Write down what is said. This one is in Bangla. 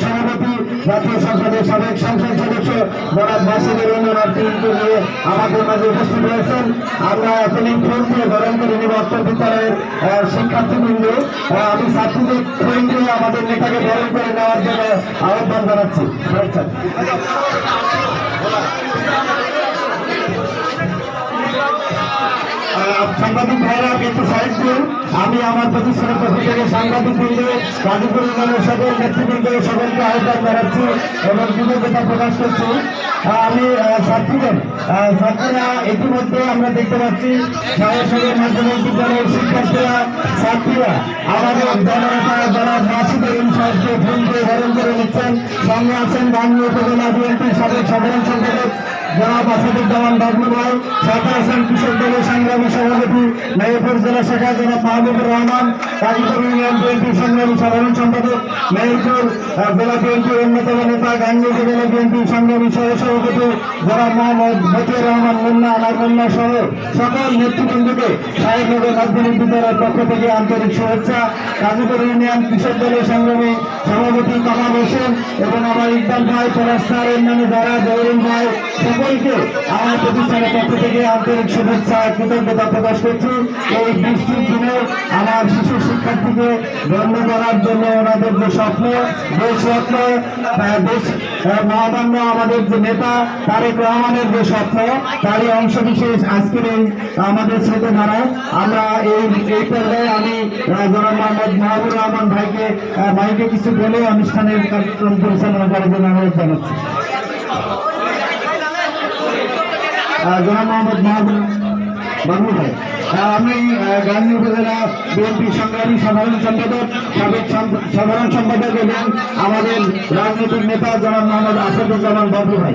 সভাপতি জাতীয় সাবেক সংসদ আমাদের উপস্থিত দিয়ে গরম শিক্ষার্থীবৃন্দ আমি ছাত্রীদের আমাদের নেতাকে বরণ করে নেওয়ার জন্য আহ্বান জানাচ্ছি সাংবাদিক ভাইরা একটু সাইড আমি আমার প্রতিষ্ঠানের পক্ষ থেকে সাংবাদিক বৃন্দ গাজীপুর ইউনিয়নের সকল নেতৃবৃন্দ, সকলকে আহ্বান জানাচ্ছি এবং কৃতজ্ঞতা প্রকাশ করছি। আমি ছাত্রীদের ছাত্রীরা ইতিমধ্যে আমরা দেখতে পাচ্ছি সরাসরি মাধ্যমিক বিদ্যালয়ের শিক্ষার্থীরা, ছাত্রীরা আমাদের জননেতা যারা মাসিদের সাহায্যে ফোন দিয়ে বরণ করে নিচ্ছেন। সঙ্গে আছেন বাংলা উপজেলা বিএনপির সাবেক সাধারণ সম্পাদক জনাব আসাদুজ্জামান বাবলু ভাই সাথে আছেন কৃষক দলের সংগ্রামী সভাপতি, মেহেরপুর জেলা শাখা জনাব মাহবুবুর রহমান গাজীপুর ইউনিয়ন বিএনপির সংগ্রামী সাধারণ সম্পাদক, মেহেরপুর জেলা বিএনপির অন্যতম নেতা গাঙ্গী উপজেলা বিএনপির সংগ্রামী সহ সভাপতি জনাব মোহাম্মদ মতিউর রহমান মুন্না আমার মুন্না সহ সকল নেতৃবৃন্দকে সাহেবনগর মাধ্যমিক বিদ্যালয়ের পক্ষ থেকে আন্তরিক শুভেচ্ছা। গাজীপুর ইউনিয়ন কৃষক দলের সংগ্রামী সভাপতি কামাল হোসেন এবং আমার ইকবাল ভাই পলাশ স্যার, অন্যান্য যারা, জহরুল ভাই, সকলকে আমার প্রতিষ্ঠানের পক্ষ থেকে আন্তরিক শুভেচ্ছা, কৃতজ্ঞতা প্রকাশ করছি। এই বৃষ্টির দিনে আমার শিক্ষার্থীকে ধন্য করার জন্য ওনাদের যে স্বপ্ন রত্ন আহ, দেশ মহামান্য আমাদের যে নেতা তারেক রহমানের যে স্বপ্ন তারই অংশ বিশেষ আজকের এই আমাদের ছেলে ধারা আমরা এই এই পর্যায়ে আমি জনাব মোহাম্মদ মাহবুর রহমান ভাইকে ভাইকে কিছু বলে অনুষ্ঠানের কার্যক্রম পরিচালনা করার জন্য অনুরোধ জানাচ্ছি। জনাব মোহাম্মদ মাহবুব বাবু ভাই আমি গান্ধী উপজেলা বিএনপি সংগ্রামী সাধারণ সম্পাদক, সাবেক সাধারণ সম্পাদক এবং আমাদের রাজনৈতিক নেতা জনাব মোহাম্মদ আসাদুজ্জামান বাবু ভাই।